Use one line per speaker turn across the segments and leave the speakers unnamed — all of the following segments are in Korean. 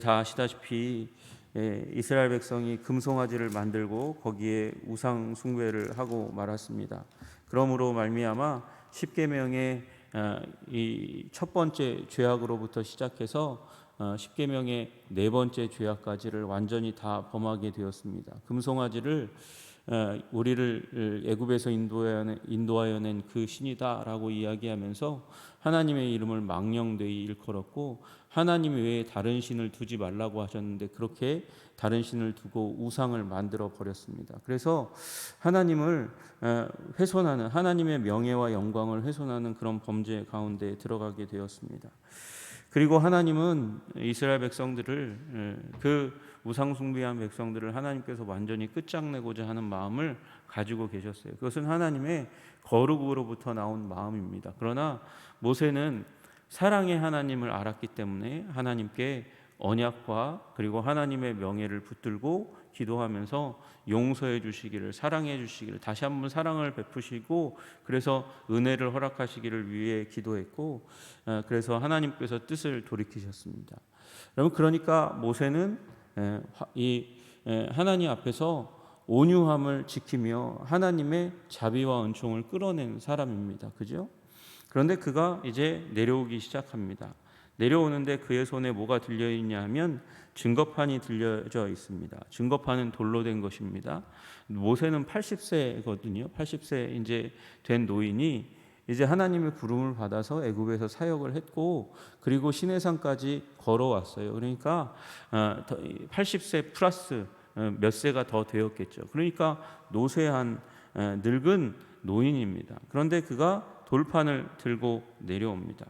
다 아시다시피 예, 이스라엘 백성이 금송아지를 만들고 거기에 우상 숭배를 하고 말았습니다. 그러므로 말미암아 십계명의 어, 이첫 번째 죄악으로부터 시작해서 어, 십계명의 네 번째 죄악까지를 완전히 다 범하게 되었습니다. 금송아지를 어, 우리를 애굽에서 인도하여 낸 그 신이다라고 이야기하면서 하나님의 이름을 망령되이 일컬었고 하나님 외에 다른 신을 두지 말라고 하셨는데 그렇게 다른 신을 두고 우상을 만들어 버렸습니다. 그래서 하나님을 어, 훼손하는 하나님의 명예와 영광을 훼손하는 그런 범죄 가운데 들어가게 되었습니다. 그리고 하나님은 이스라엘 백성들을 예, 그 우상 숭배한 백성들을 하나님께서 완전히 끝장내고자 하는 마음을 가지고 계셨어요. 그것은 하나님의 거룩으로부터 나온 마음입니다. 그러나 모세는 사랑의 하나님을 알았기 때문에 하나님께 언약과 그리고 하나님의 명예를 붙들고 기도하면서 용서해 주시기를 사랑해 주시기를 다시 한번 사랑을 베푸시고 그래서 은혜를 허락하시기를 위해 기도했고 어, 그래서 하나님께서 뜻을 돌이키셨습니다. 여러분 그러니까 모세는 이 에, 하나님 앞에서 온유함을 지키며 하나님의 자비와 은총을 끌어낸 사람입니다. 그죠? 그런데 그가 이제 내려오기 시작합니다. 내려오는데 그의 손에 뭐가 들려 있냐 하면 증거판이 들려져 있습니다. 증거판은 돌로 된 것입니다. 모세는 80세거든요. 80세 이제 된 노인이 이제 하나님의 부름을 받아서 애굽에서 사역을 했고 그리고 시내산까지 걸어왔어요. 그러니까 어, 더- 80세 플러스 어, 몇 세가 더 되었겠죠. 그러니까 노쇠한 어, 늙은 노인입니다. 그런데 그가 돌판을 들고 내려옵니다.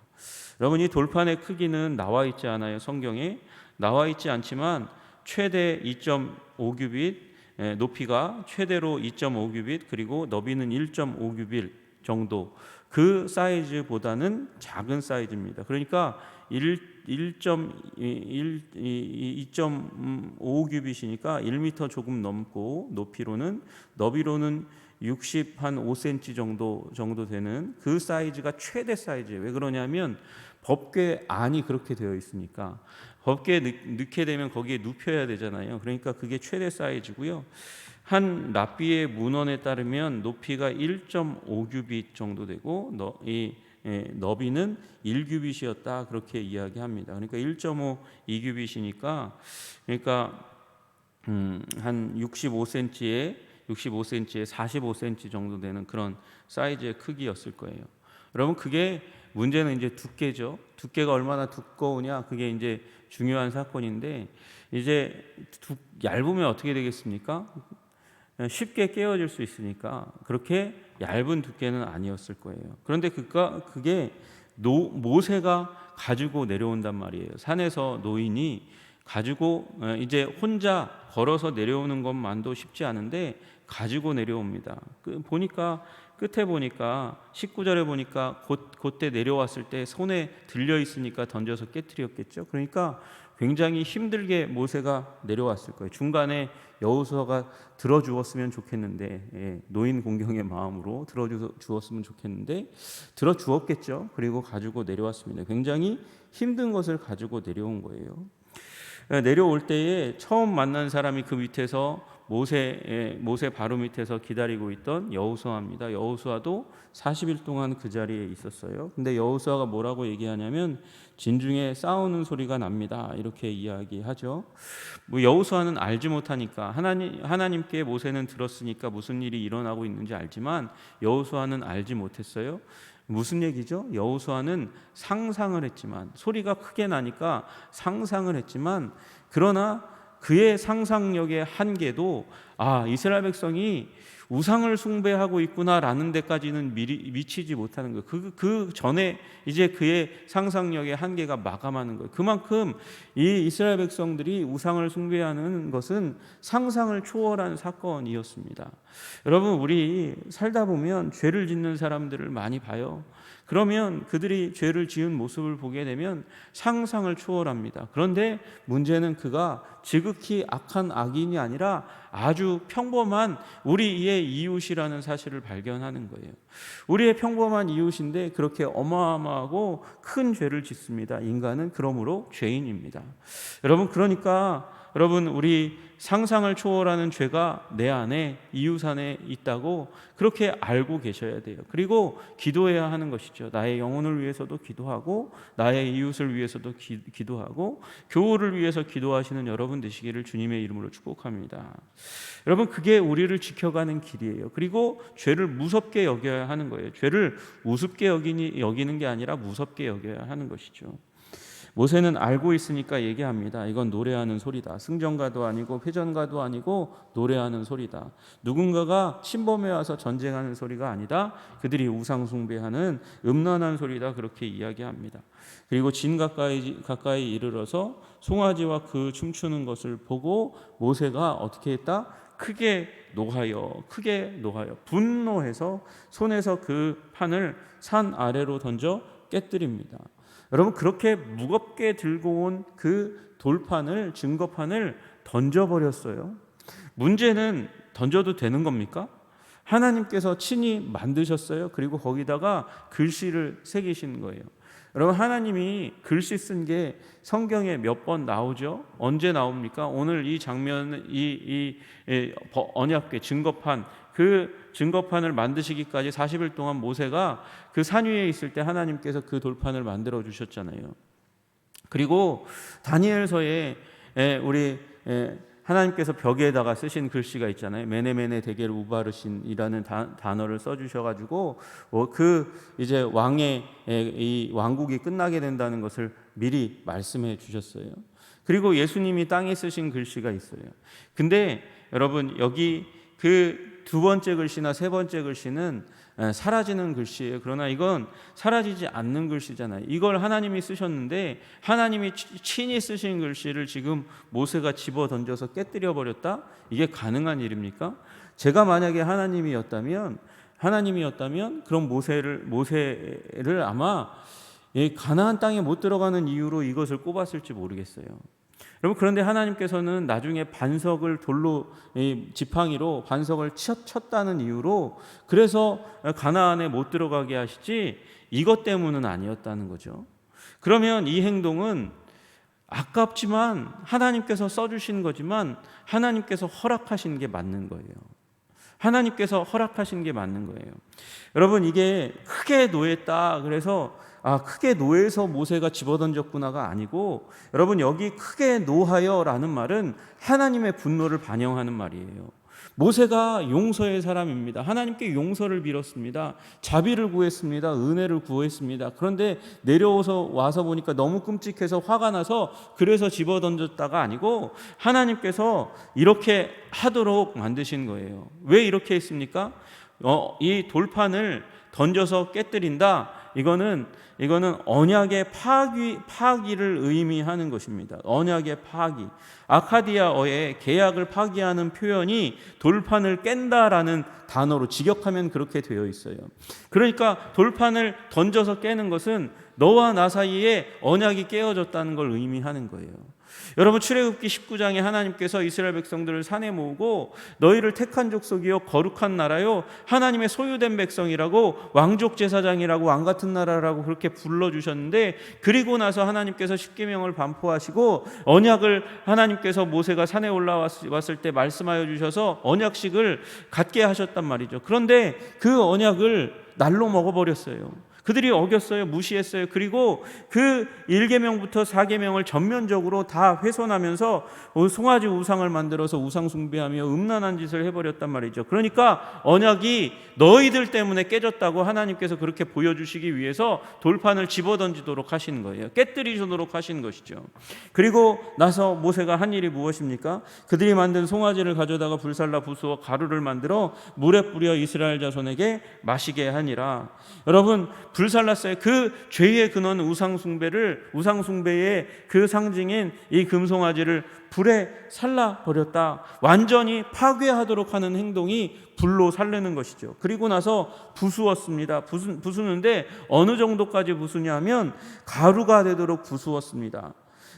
여러분 이 돌판의 크기는 나와 있지 않아요. 성경에 나와 있지 않지만 최대 2.5규빗 예, 높이가 최대로 2.5규빗 그리고 너비는 1.5규빗 정도 그 사이즈보다는 작은 사이즈입니다. 그러니까 1 2.5 규빗이니까 1m 조금 넘고 높이로는 너비로는 60한 5cm 정도 정도 되는 그 사이즈가 최대 사이즈예요. 왜 그러냐면 법궤 안이 그렇게 되어 있으니까 넣- 넣게 되면 거기에 눕혀야 되잖아요. 그러니까 그게 최대 사이즈고요. 한 랍비의 문헌에 따르면 높이가 1.5규빗 정도 되고 너, 이 예, 너비는 1규빗이었다 그렇게 이야기합니다. 그러니까 1.5 2규빗이니까 그러니까 음, 한 65cm에 65cm에 45cm 정도 되는 그런 사이즈의 크기였을 거예요. 여러분 그게 문제는 이제 두께죠. 두께가 얼마나 두꺼우냐 그게 이제 중요한 사건인데 이제 두, 얇으면 어떻게 되겠습니까? 쉽게 깨어질 수 있으니까 그렇게 얇은 두께는 아니었을 거예요. 그런데 그가 그게 노, 모세가 가지고 내려온단 말이에요. 산에서 노인이 가지고 어, 이제 혼자 걸어서 내려오는 것만도 쉽지 않은데 가지고 내려옵니다. 그 보니까 끝에 보니까 19절에 보니까 곧 그때 내려왔을 때 손에 들려 있으니까 던져서 깨뜨렸겠죠. 그러니까 굉장히 힘들게 모세가 내려왔을 거예요. 중간에 여호수아가 들어주었으면 좋겠는데 예, 노인 공경의 마음으로 들어주었으면 좋겠는데 들어주었겠죠. 그리고 가지고 내려왔습니다. 굉장히 힘든 것을 가지고 내려온 거예요. 예, 내려올 때에 처음 만난 사람이 그 밑에서 모세 예, 모세 바로 밑에서 기다리고 있던 여호수아입니다. 여호수아도 40일 동안 그 자리에 있었어요. 근데 여호수아가 뭐라고 얘기하냐면 진중에 싸우는 소리가 납니다. 이렇게 이야기하죠. 뭐 여호수아는 알지 못하니까 하나님 하나님께 모세는 들었으니까 무슨 일이 일어나고 있는지 알지만 여호수아는 알지 못했어요. 무슨 얘기죠? 여호수아는 상상을 했지만 소리가 크게 나니까 상상을 했지만 그러나 그의 상상력의 한계도 아 이스라엘 백성이 우상을 숭배하고 있구나라는 데까지는 미리, 미치지 못하는 거예요. 그, 그 전에 이제 그의 상상력의 한계가 마감하는 거예요. 그만큼 이 이스라엘 백성들이 우상을 숭배하는 것은 상상을 초월한 사건이었습니다. 여러분 우리 살다 보면 죄를 짓는 사람들을 많이 봐요. 그러면 그들이 죄를 지은 모습을 보게 되면 상상을 초월합니다. 그런데 문제는 그가 지극히 악한 악인이 아니라 아주 평범한 우리의 이웃이라는 사실을 발견하는 거예요. 우리의 평범한 이웃인데 그렇게 어마어마하고 큰 죄를 짓습니다. 인간은 그러므로 죄인입니다. 여러분 그러니까 여러분 우리 상상을 초월하는 죄가 내 안에 이웃 안에 있다고 그렇게 알고 계셔야 돼요. 그리고 기도해야 하는 것이죠. 나의 영혼을 위해서도 기도하고 나의 이웃을 위해서도 기, 기도하고 교우를 위해서 기도하시는 여러분 되시기를 주님의 이름으로 축복합니다. 여러분 그게 우리를 지켜가는 길이에요. 그리고 죄를 무섭게 여겨야 하는 거예요. 죄를 우습게 여기니, 여기는 게 아니라 무섭게 여겨야 하는 것이죠. 모세는 알고 있으니까 얘기합니다. 이건 노래하는 소리다. 승전가도 아니고 회전가도 아니고 노래하는 소리다. 누군가가 침범해 와서 전쟁하는 소리가 아니다. 그들이 우상 숭배하는 음란한 소리다. 그렇게 이야기합니다. 그리고 진 가까이 가까이 이르러서 송아지와 그 춤추는 것을 보고 모세가 어떻게 했다? 크게 노하여 크게 노하여 분노해서 손에서 그 판을 산 아래로 던져 깨뜨립니다. 여러분 그렇게 무겁게 들고 온 그 돌판을 증거판을 던져 버렸어요. 문제는 던져도 되는 겁니까? 하나님께서 친히 만드셨어요. 그리고 거기다가 글씨를 새기신 거예요. 여러분 하나님이 글씨 쓴 게 성경에 몇 번 나오죠? 언제 나옵니까? 오늘 이 장면 이, 이 언약궤 증거판 그 증거판을 만드시기까지 40일 동안 모세가 그 산 위에 있을 때 하나님께서 그 돌판을 만들어 주셨잖아요. 그리고 다니엘서에 우리 하나님께서 벽에다가 쓰신 글씨가 있잖아요. 메네메네 대겔 우바르신이라는 단어를 써주셔가지고 어, 그 이제 왕의 이 왕국이 끝나게 된다는 것을 미리 말씀해 주셨어요. 그리고 예수님이 땅에 쓰신 글씨가 있어요. 근데 여러분 여기 그 두 번째 글씨나 세 번째 글씨는 사라지는 글씨예요. 그러나 이건 사라지지 않는 글씨잖아요. 이걸 하나님이 쓰셨는데 하나님이 친히 쓰신 글씨를 지금 모세가 집어 던져서 깨뜨려 버렸다? 이게 가능한 일입니까? 제가 만약에 하나님이었다면 하나님이었다면 그럼 모세를 모세를 아마 가나안 땅에 못 들어가는 이유로 이것을 꼽았을지 모르겠어요. 여러분 그런데 하나님께서는 나중에 반석을 돌로 지팡이로 반석을 쳤다는 이유로 그래서 가나안에 못 들어가게 하시지 이것 때문은 아니었다는 거죠. 그러면 이 행동은 아깝지만 하나님께서 써주신 거지만 하나님께서 허락하신 게 맞는 거예요. 하나님께서 허락하신 게 맞는 거예요. 여러분 이게 크게 노했다. 그래서 아, 크게 노해서 모세가 집어던졌구나가 아니고 여러분 여기 크게 노하여라는 말은 하나님의 분노를 반영하는 말이에요. 모세가 용서의 사람입니다. 하나님께 용서를 빌었습니다. 자비를 구했습니다. 은혜를 구했습니다. 그런데 내려오서 와서 보니까 너무 끔찍해서 화가 나서 그래서 집어 던졌다가 아니고 하나님께서 이렇게 하도록 만드신 거예요. 왜 이렇게 했습니까? 어, 이 돌판을 던져서 깨뜨린다. 이거는 이거는 언약의 파기 파기를 의미하는 것입니다. 언약의 파기. 아카디아어의 계약을 파기하는 표현이 돌판을 깬다라는 단어로 직역하면 그렇게 되어 있어요. 그러니까 돌판을 던져서 깨는 것은 너와 나 사이에 언약이 깨어졌다는 걸 의미하는 거예요. 여러분 출애굽기 19장에 하나님께서 이스라엘 백성들을 산에 모으고 너희를 택한 족속이요 거룩한 나라요 하나님의 소유된 백성이라고 왕족 제사장이라고 왕 같은 나라라고 그렇게 불러 주셨는데 그리고 나서 하나님께서 십계명을 반포하시고 언약을 하나님께서 모세가 산에 올라왔을 때 말씀하여 주셔서 언약식을 갖게 하셨단 말이죠. 그런데 그 언약을 날로 먹어 버렸어요. 그들이 어겼어요. 무시했어요. 그리고 그 1계명부터 4계명을 전면적으로 다 훼손하면서 송아지 우상을 만들어서 우상 숭배하며 음란한 짓을 해 버렸단 말이죠. 그러니까 언약이 너희들 때문에 깨졌다고 하나님께서 그렇게 보여 주시기 위해서 돌판을 집어 던지도록 하시는 거예요. 깨뜨리도록 하시는 것이죠. 그리고 나서 모세가 한 일이 무엇입니까? 그들이 만든 송아지를 가져다가 불살라 부수어 가루를 만들어 물에 뿌려 이스라엘 자손에게 마시게 하니라. 여러분 불살랐어요. 그 죄의 근원 우상숭배를 우상숭배의 그 상징인 이 금송아지를 불에 살라 버렸다. 완전히 파괴하도록 하는 행동이 불로 살르는 것이죠. 그리고 나서 부수었습니다. 부수, 부수는데 어느 정도까지 부수냐면 가루가 되도록 부수었습니다.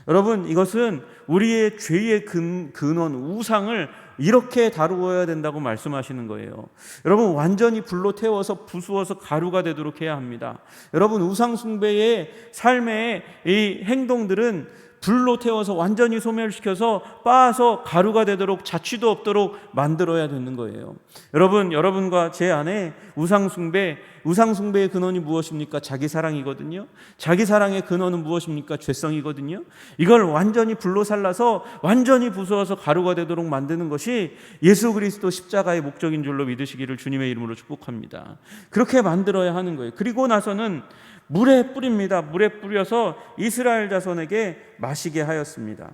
여러분 이것은 우리의 죄의 근, 근원 우상을 이렇게 다루어야 된다고 말씀하시는 거예요. 여러분 완전히 불로 태워서 부수어서 가루가 되도록 해야 합니다. 여러분 우상 숭배의 삶의 이 행동들은 불로 태워서 완전히 소멸시켜서 빻아서 가루가 되도록 자취도 없도록 만들어야 되는 거예요. 여러분, 여러분과 제 안에 우상숭배, 우상숭배의 근원이 무엇입니까? 자기 사랑이거든요. 자기 사랑의 근원은 무엇입니까? 죄성이거든요. 이걸 완전히 불로 살라서 완전히 부수어서 가루가 되도록 만드는 것이 예수 그리스도 십자가의 목적인 줄로 믿으시기를 주님의 이름으로 축복합니다. 그렇게 만들어야 하는 거예요. 그리고 나서는 물에 뿌립니다. 물에 뿌려서 이스라엘 자손에게 마시게 하였습니다.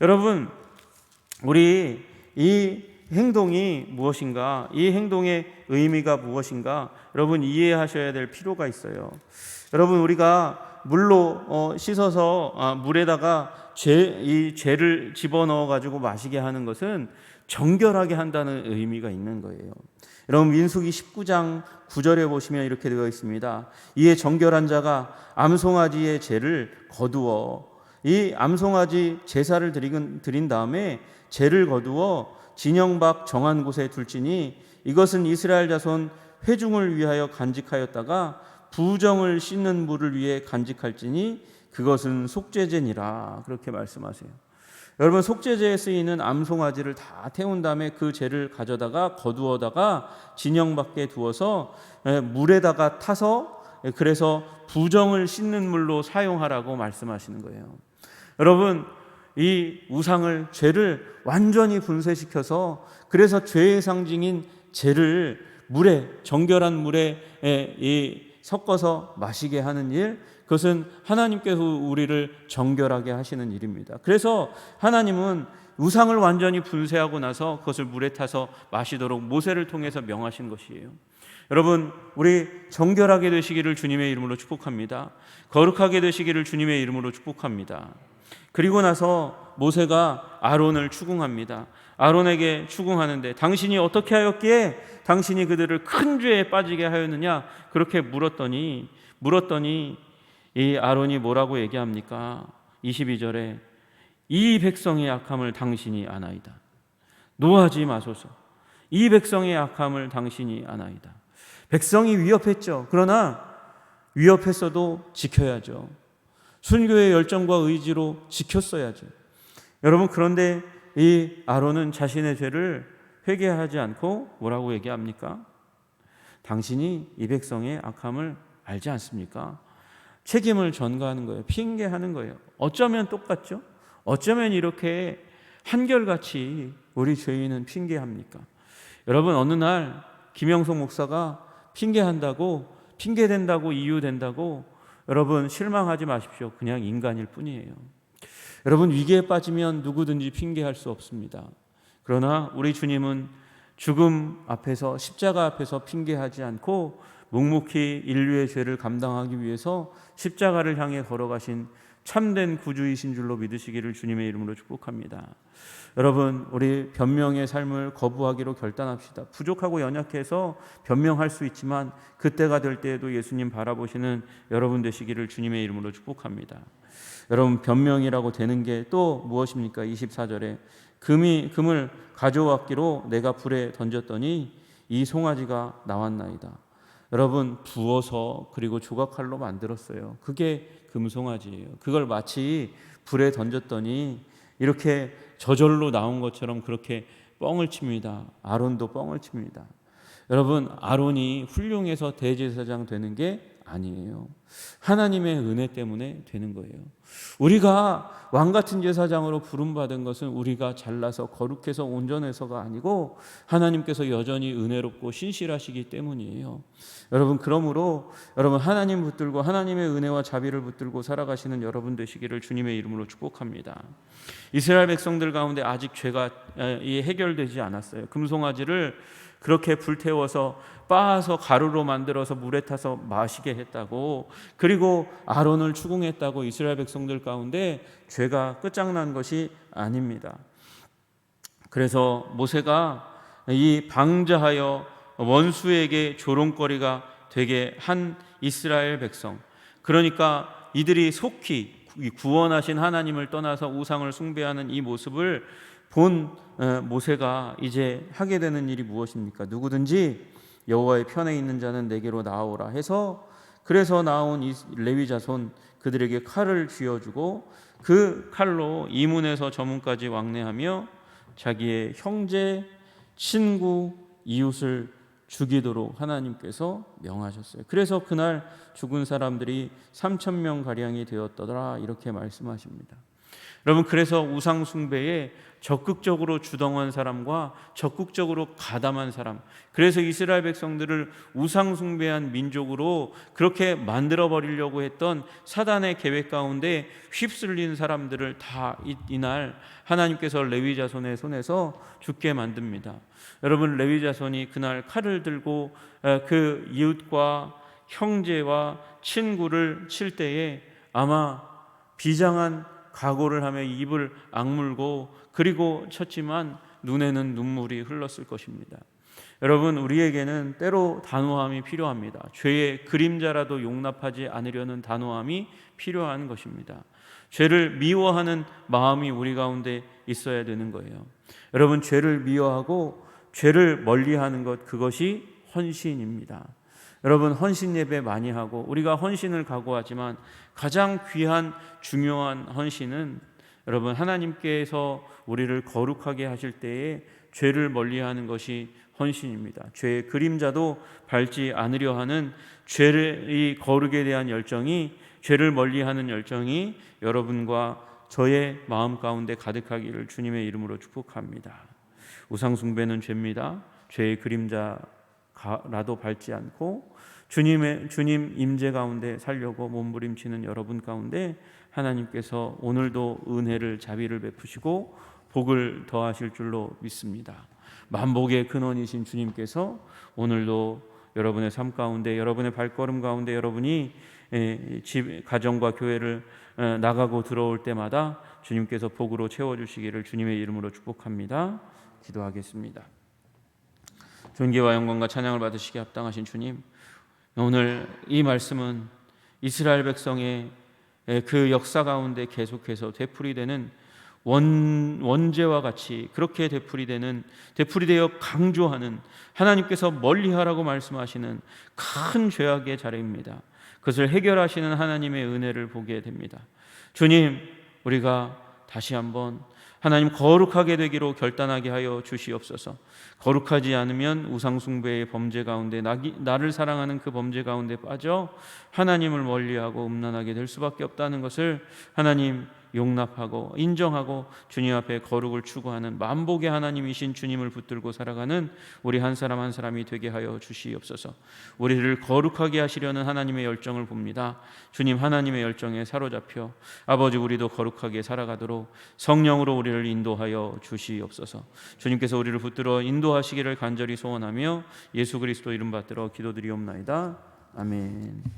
여러분, 우리 이 행동이 무엇인가? 이 행동의 의미가 무엇인가? 여러분 이해하셔야 될 필요가 있어요. 여러분 우리가 물로 어, 씻어서 아, 물에다가 죄, 이 죄를 집어넣어 가지고 마시게 하는 것은 정결하게 한다는 의미가 있는 거예요. 여러분 민수기 19장 9절에 보시면 이렇게 되어 있습니다. 이에 정결한 자가 암송아지의 죄를 거두어 이 암송아지 제사를 드린, 드린 다음에 죄를 거두어 진영 밖 정한 곳에 둘지니 이것은 이스라엘 자손 회중을 위하여 간직하였다가 부정을 씻는 물을 위해 간직할지니 그것은 속죄제니라 그렇게 말씀하세요. 여러분 속죄제에 쓰이는 암송아지를 다 태운 다음에 그 죄를 가져다가 거두어다가 진영 밖에 두어서 물에다가 타서 그래서 부정을 씻는 물로 사용하라고 말씀하시는 거예요. 여러분 이 우상을 죄를 완전히 분쇄시켜서 그래서 죄의 상징인 죄를 물에 정결한 물에 이 섞어서 마시게 하는 일 그것은 하나님께서 우리를 정결하게 하시는 일입니다. 그래서 하나님은 우상을 완전히 분쇄하고 나서 그것을 물에 타서 마시도록 모세를 통해서 명하신 것이에요. 여러분, 우리 정결하게 되시기를 주님의 이름으로 축복합니다. 거룩하게 되시기를 주님의 이름으로 축복합니다. 그리고 나서 모세가 아론을 추궁합니다. 아론에게 추궁하는데 당신이 어떻게 하였기에 당신이 그들을 큰 죄에 빠지게 하였느냐 그렇게 물었더니 물었더니 이 아론이 뭐라고 얘기합니까? 22절에 이 백성의 악함을 당신이 아나이다. 노하지 마소서. 이 백성의 악함을 당신이 아나이다. 백성이 위협했죠. 그러나 위협했어도 지켜야죠. 순교의 열정과 의지로 지켰어야죠. 여러분 그런데 이 아론은 자신의 죄를 회개하지 않고 뭐라고 얘기합니까? 당신이 이 백성의 악함을 알지 않습니까? 책임을 전가하는 거예요. 핑계하는 거예요. 어쩌면 똑같죠? 어쩌면 이렇게 한결같이 우리 죄인은 핑계합니까? 여러분 어느 날 김영석 목사가 핑계한다고 핑계된다고 이유된다고 여러분 실망하지 마십시오. 그냥 인간일 뿐이에요. 여러분 위기에 빠지면 누구든지 핑계할 수 없습니다. 그러나 우리 주님은 죽음 앞에서 십자가 앞에서 핑계하지 않고 묵묵히 인류의 죄를 감당하기 위해서 십자가를 향해 걸어가신 참된 구주이신 줄로 믿으시기를 주님의 이름으로 축복합니다. 여러분, 우리 변명의 삶을 거부하기로 결단합시다. 부족하고 연약해서 변명할 수 있지만 그때가 될 때에도 예수님 바라보시는 여러분 되시기를 주님의 이름으로 축복합니다. 여러분, 변명이라고 되는 게 또 무엇입니까? 24절에 금이 금을 가져왔기로 내가 불에 던졌더니 이 송아지가 나왔나이다. 여러분 부어서 그리고 조각칼로 만들었어요. 그게 금송아지예요. 그걸 마치 불에 던졌더니 이렇게 저절로 나온 것처럼 그렇게 뻥을 칩니다. 아론도 뻥을 칩니다. 여러분 아론이 훌륭해서 대제사장 되는 게 아니에요. 하나님의 은혜 때문에 되는 거예요. 우리가 왕 같은 제사장으로 부름받은 것은 우리가 잘나서 거룩해서 온전해서가 아니고 하나님께서 여전히 은혜롭고 신실하시기 때문이에요. 여러분 그러므로 여러분 하나님 붙들고 하나님의 은혜와 자비를 붙들고 살아가시는 여러분 되시기를 주님의 이름으로 축복합니다. 이스라엘 백성들 가운데 아직 죄가 해결되지 않았어요. 금송아지를 그렇게 불태워서 빻아서 가루로 만들어서 물에 타서 마시게 했다고 그리고 아론을 추궁했다고 이스라엘 백성들 가운데 죄가 끝장난 것이 아닙니다. 그래서 모세가 이 방자하여 원수에게 조롱거리가 되게 한 이스라엘 백성 그러니까 이들이 속히 이 구원하신 하나님을 떠나서 우상을 숭배하는 이 모습을 본 어, 모세가 이제 하게 되는 일이 무엇입니까? 누구든지 여호와의 편에 있는 자는 내게로 나오라 해서 그래서 나온 이 레위 자손 그들에게 칼을 쥐어주고 그 칼로 이문에서 저문까지 왕래하며 자기의 형제, 친구, 이웃을 죽이도록 하나님께서 명하셨어요. 그래서 그날 죽은 사람들이 3천 명 가량이 되었더라 이렇게 말씀하십니다. 여러분 그래서 우상 숭배에 적극적으로 주동한 사람과 적극적으로 가담한 사람 그래서 이스라엘 백성들을 우상 숭배한 민족으로 그렇게 만들어 버리려고 했던 사단의 계획 가운데 휩쓸린 사람들을 다 이날 하나님께서 레위 자손의 손에서 죽게 만듭니다. 여러분 레위 자손이 그날 칼을 들고 그 이웃과 형제와 친구를 칠 때에 아마 비장한 각오를 하며 입을 악물고 그리고 쳤지만 눈에는 눈물이 흘렀을 것입니다. 여러분 우리에게는 때로 단호함이 필요합니다. 죄의 그림자라도 용납하지 않으려는 단호함이 필요한 것입니다. 죄를 미워하는 마음이 우리 가운데 있어야 되는 거예요. 여러분 죄를 미워하고 죄를 멀리하는 것 그것이 헌신입니다. 여러분 헌신 예배 많이 하고 우리가 헌신을 각오하지만 가장 귀한 중요한 헌신은 여러분 하나님께서 우리를 거룩하게 하실 때에 죄를 멀리하는 것이 헌신입니다. 죄의 그림자도 밟지 않으려 하는 죄의 거룩에 대한 열정이 죄를 멀리하는 열정이 여러분과 저의 마음 가운데 가득하기를 주님의 이름으로 축복합니다. 우상 숭배는 죄입니다. 죄의 그림자라도 밟지 않고 주님의 주님 임재 가운데 살려고 몸부림치는 여러분 가운데 하나님께서 오늘도 은혜를 자비를 베푸시고 복을 더하실 줄로 믿습니다. 만복의 근원이신 주님께서 오늘도 여러분의 삶 가운데 여러분의 발걸음 가운데 여러분이 집 가정과 교회를 나가고 들어올 때마다 주님께서 복으로 채워 주시기를 주님의 이름으로 축복합니다. 기도하겠습니다. 존귀와 영광과 찬양을 받으시기 합당하신 주님 오늘 이 말씀은 이스라엘 백성의 그 역사 가운데 계속해서 되풀이되는 원, 원죄와 같이 그렇게 되풀이되는 되풀이되어 강조하는 하나님께서 멀리하라고 말씀하시는 큰 죄악의 자리입니다. 그것을 해결하시는 하나님의 은혜를 보게 됩니다. 주님, 우리가 다시 한번 하나님 거룩하게 되기로 결단하게 하여 주시옵소서. 거룩하지 않으면 우상숭배의 범죄 가운데 나를 사랑하는 그 범죄 가운데 빠져 하나님을 멀리하고 음란하게 될 수밖에 없다는 것을 하나님 용납하고 인정하고 주님 앞에 거룩을 추구하는 만복의 하나님이신 주님을 붙들고 살아가는 우리 한 사람 한 사람이 되게 하여 주시옵소서. 우리를 거룩하게 하시려는 하나님의 열정을 봅니다. 주님 하나님의 열정에 사로잡혀 아버지 우리도 거룩하게 살아가도록 성령으로 우리를 인도하여 주시옵소서. 주님께서 우리를 붙들어 인도하시기를 간절히 소원하며 예수 그리스도 이름 받들어 기도드리옵나이다. 아멘.